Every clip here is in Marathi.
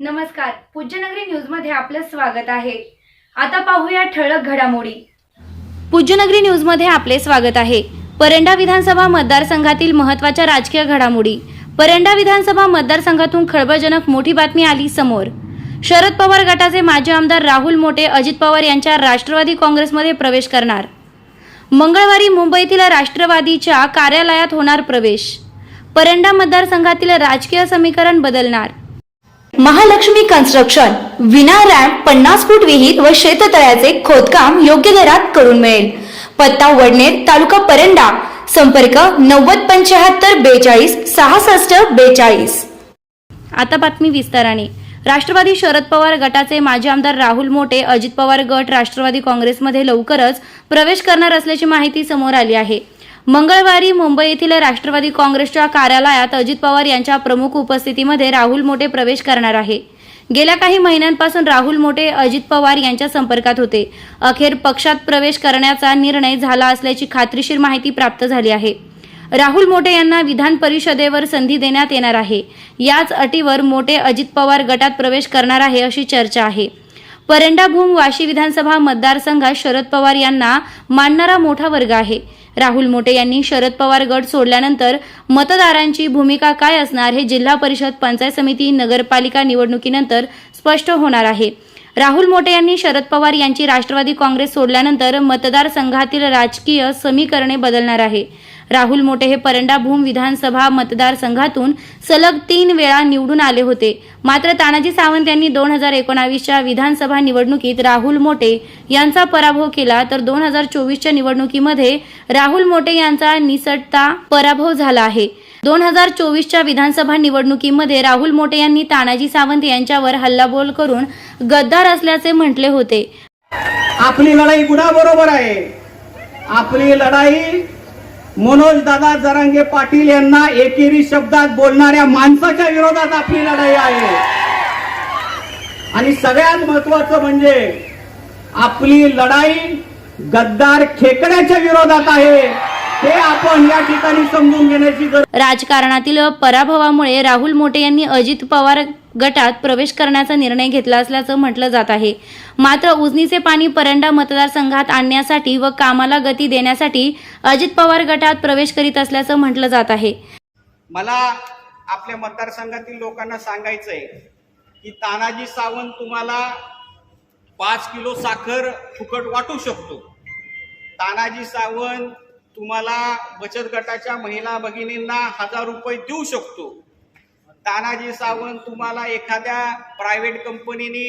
नमस्कार. पूज्यनगरी न्यूजमध्ये आपलं स्वागत आहे. आता पाहूया ठळक घडामोडी. पूज्यनगरी न्यूजमध्ये आपले स्वागत आहे. परंडा विधानसभा मतदारसंघातील महत्त्वाच्या राजकीय घडामोडी. परंडा विधानसभा मतदारसंघातून खळबळजनक मोठी बातमी आली समोर. शरद पवार गटाचे माजी आमदार राहुल मोटे अजित पवार यांच्या राष्ट्रवादी काँग्रेसमध्ये प्रवेश करणार. मंगळवारी मुंबईतील राष्ट्रवादीच्या कार्यालयात होणार प्रवेश. परंडा मतदारसंघातील राजकीय समीकरण बदलणार. महालक्ष्मी कन्स्ट्रक्शन विना रॅम्प पन्नास फूट विहीर व शेततळ्याचे खोदकाम योग्य दरात करून मिळेल. पत्ता वडनेर तालुका परंडा. संपर्क नव्वद पंच्याहत्तर बेचाळीस सहासष्ट बेचाळीस. आता बातमी विस्ताराने. राष्ट्रवादी शरद पवार गटाचे माजी आमदार राहुल मोटे अजित पवार गट राष्ट्रवादी काँग्रेसमध्ये लवकरच प्रवेश करणार असल्याची माहिती समोर आली आहे. मंगळवारी मुंबई येथील राष्ट्रवादी काँग्रेसच्या कार्यालयात अजित पवार यांच्या प्रमुख उपस्थितीमध्ये राहुल मोटे प्रवेश करणार आहे. गेल्या काही महिन्यांपासून राहुल मोटे अजित पवार यांच्या संपर्कात होते. अखेर पक्षात प्रवेश करण्याचा निर्णय झाला असल्याची खात्रीशीर माहिती प्राप्त झाली आहे. राहुल मोटे यांना विधान परिषदेवर संधी देण्यात येणार आहे. याच अटीवर मोटे अजित पवार गटात प्रवेश करणार आहे अशी चर्चा आहे. परंडा भूम वाशी विधानसभा मतदारसंघात शरद पवार यांना मानणारा मोठा वर्ग आहे. राहुल मोटे यांनी शरद पवार गट सोडल्यानंतर मतदारांची भूमिका काय असणार हे जिल्हा परिषद पंचायत समिती नगरपालिका निवडणुकीनंतर स्पष्ट होणार आहे. राहुल मोटे यांनी शरद पवार यांची राष्ट्रवादी काँग्रेस सोडल्यानंतर मतदारसंघातील राजकीय समीकरणे बदलणार आहे. राहुल मोटे हे परंडा भूम विधानसभा मतदारसंघातून सलग तीन वेळा निवडून आले होते. मात्र तानाजी सावंत यांनी दोन हजार एकोणावीसच्या विधानसभा निवडणुकीत राहुल मोटे यांचा पराभव केला तर दोन हजार चोवीसच्या निवडणुकीमध्ये राहुल मोटे यांचा निसटता पराभव झाला आहे. दोन हजार चोवीसच्या विधानसभा निवडणुकीमध्ये राहुल मोटे यांनी तानाजी सावंत यांच्यावर हल्लाबोल करून गद्दार असल्याचे म्हटले होते. आपली लढाई कुणाबरोबर आहे. आपली लढाई मनोज दादा जरांगे पाटील यांना एकेरी शब्दात बोलणाऱ्या माणसाच्या विरोधात आपली लढाई आहे. आणि सगळ्यात महत्वाचं म्हणजे आपली लढाई गद्दार खेकड्याच्या विरोधात आहे. हे आपण या ठिकाणी समजून घेण्याची गरज राजकारणातील पराभवामुळे राहुल मोटे यांनी अजित पवार गटात प्रवेश करण्याचा निर्णय घेतला असल्याचं म्हटलं जात आहे. मात्र उजनीचे पाणी परंडा मतदारसंघात आणण्यासाठी व कामाला गती देण्यासाठी अजित पवार गटात प्रवेश करीत असल्याचं म्हटलं जात आहे. मला आपल्या मतदारसंघातील लोकांना सांगायचंय की तानाजी सावंत तुम्हाला पाच किलो साखर फुकट वाटू शकतो. तानाजी सावंत तुम्हाला बचत गटाच्या महिला भगिनींना हजार रुपये देऊ शकतो. तानाजी सावंत तुम्हाला एखाद्या प्रायव्हेट कंपनीने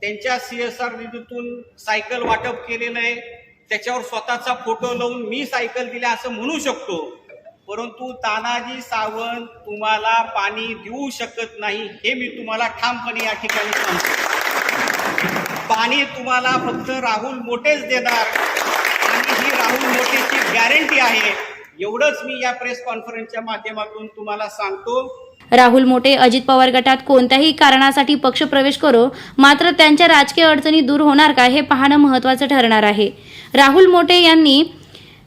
त्यांच्या सी एस आर निधीतून सायकल वाटप केलेलं आहे. त्याच्यावर स्वतःचा फोटो लावून मी सायकल दिल्या असं म्हणू शकतो. परंतु तानाजी सावंत तुम्हाला पाणी देऊ शकत नाही हे मी तुम्हाला ठामपणे या ठिकाणी सांगतो. पाणी तुम्हाला फक्त राहुल मोठेच देणार. आणि ही राहुल मोठेची गॅरंटी आहे. एवढंच मी या प्रेस कॉन्फरन्सच्या माध्यमातून तुम्हाला सांगतो. राहुल मोटे अजित पवार गटात कोणत्याही कारणासाठी पक्षप्रवेश करो मात्र त्यांच्या राजकीय अडचणी दूर होणार का हे पाहणं महत्त्वाचं ठरणार आहे. राहुल मोटे यांनी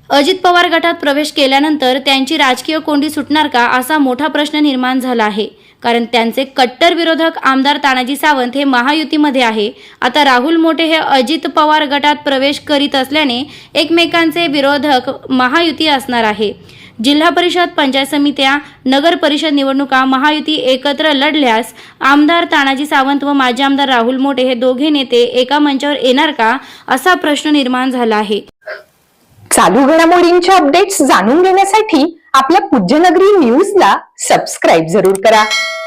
अजित पवार गटात प्रवेश केल्यानंतर त्यांची राजकीय कोंडी सुटणार का असा मोठा प्रश्न निर्माण झाला आहे. कारण त्यांचे कट्टर विरोधक आमदार तानाजी सावंत हे महायुतीमध्ये आहे. आता राहुल मोठे हे अजित पवार गटात प्रवेश करीत असल्याने एकमेकांचे विरोधक महायुती असणार आहे. जिल्हा परिषद पंचायत समित्या नगर परिषद निवडणुका महायुती एकत्र लढल्यास आमदार तानाजी सावंत व माजी आमदार राहुल मोटे हे दोघे नेते एका मंचावर येणार का असा प्रश्न निर्माण झाला आहे. चालू घडामोडींच्या अपडेट्स जाणून घेण्यासाठी आपल्या पूज्यनगरी न्यूजला सबस्क्राईब जरूर करा.